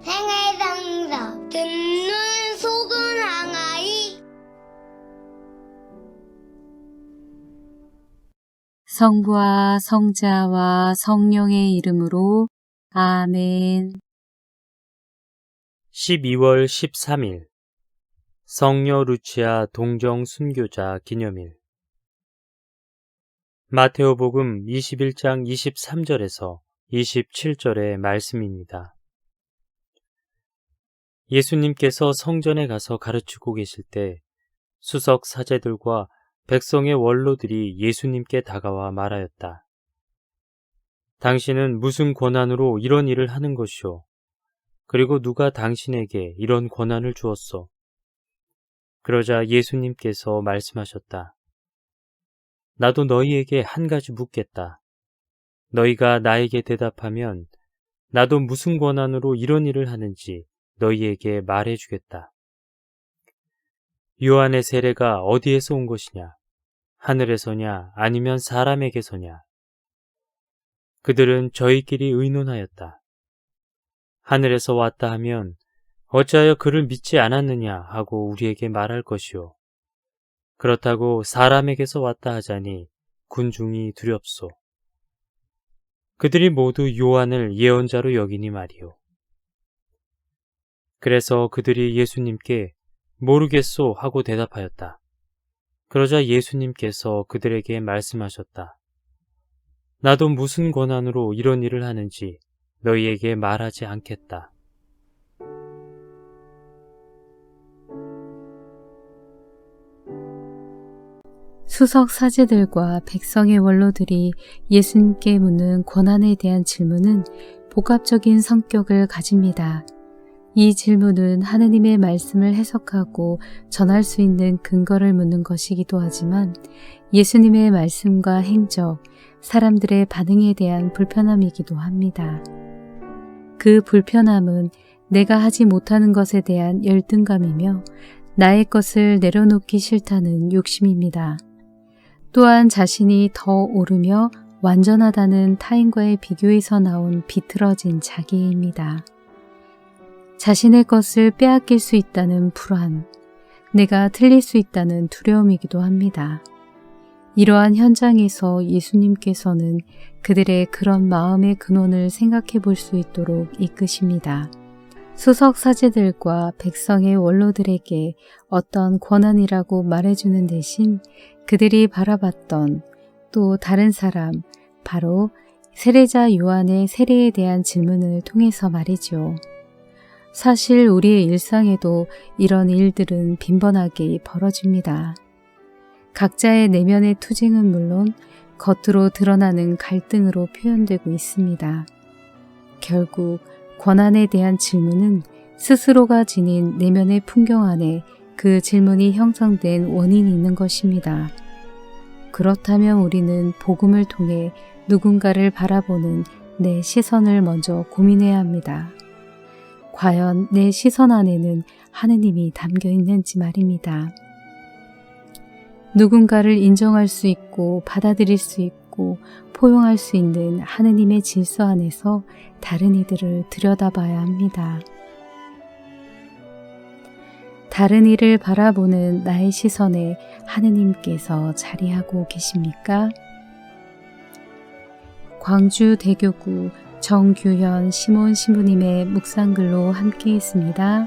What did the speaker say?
생애상서 듣는 속은 항아리 성부와 성자와 성령의 이름으로 아멘. 12월 13일 성녀 루치아 동정 순교자 기념일 마테오복음 21장 23절에서 27절의 말씀입니다. 예수님께서 성전에 가서 가르치고 계실 때 수석 사제들과 백성의 원로들이 예수님께 다가와 말하였다. 당신은 무슨 권한으로 이런 일을 하는 것이오? 그리고 누가 당신에게 이런 권한을 주었소? 그러자 예수님께서 말씀하셨다. 나도 너희에게 한 가지 묻겠다. 너희가 나에게 대답하면 나도 무슨 권한으로 이런 일을 하는지 너희에게 말해주겠다. 요한의 세례가 어디에서 온 것이냐? 하늘에서냐? 아니면 사람에게서냐? 그들은 저희끼리 의논하였다. 하늘에서 왔다 하면 어찌하여 그를 믿지 않았느냐 하고 우리에게 말할 것이요. 그렇다고 사람에게서 왔다 하자니 군중이 두렵소. 그들이 모두 요한을 예언자로 여기니 말이요. 그래서 그들이 예수님께 모르겠소 하고 대답하였다. 그러자 예수님께서 그들에게 말씀하셨다. 나도 무슨 권한으로 이런 일을 하는지 너희에게 말하지 않겠다. 수석 사제들과 백성의 원로들이 예수님께 묻는 권한에 대한 질문은 복합적인 성격을 가집니다. 이 질문은 하느님의 말씀을 해석하고 전할 수 있는 근거를 묻는 것이기도 하지만 예수님의 말씀과 행적, 사람들의 반응에 대한 불편함이기도 합니다. 그 불편함은 내가 하지 못하는 것에 대한 열등감이며 나의 것을 내려놓기 싫다는 욕심입니다. 또한 자신이 더 오르며 완전하다는 타인과의 비교에서 나온 비틀어진 자기입니다. 자신의 것을 빼앗길 수 있다는 불안, 내가 틀릴 수 있다는 두려움이기도 합니다. 이러한 현장에서 예수님께서는 그들의 그런 마음의 근원을 생각해 볼 수 있도록 이끄십니다. 수석 사제들과 백성의 원로들에게 어떤 권한이라고 말해주는 대신 그들이 바라봤던 또 다른 사람, 바로 세례자 요한의 세례에 대한 질문을 통해서 말이죠. 사실 우리의 일상에도 이런 일들은 빈번하게 벌어집니다. 각자의 내면의 투쟁은 물론 겉으로 드러나는 갈등으로 표현되고 있습니다. 결국 권한에 대한 질문은 스스로가 지닌 내면의 풍경 안에 그 질문이 형성된 원인이 있는 것입니다. 그렇다면 우리는 복음을 통해 누군가를 바라보는 내 시선을 먼저 고민해야 합니다. 과연 내 시선 안에는 하느님이 담겨 있는지 말입니다. 누군가를 인정할 수 있고 받아들일 수 있고 포용할 수 있는 하느님의 질서 안에서 다른 이들을 들여다봐야 합니다. 다른 이를 바라보는 나의 시선에 하느님께서 자리하고 계십니까? 광주 대교구 정규현 시몬 신부님의 묵상글로 함께 했습니다.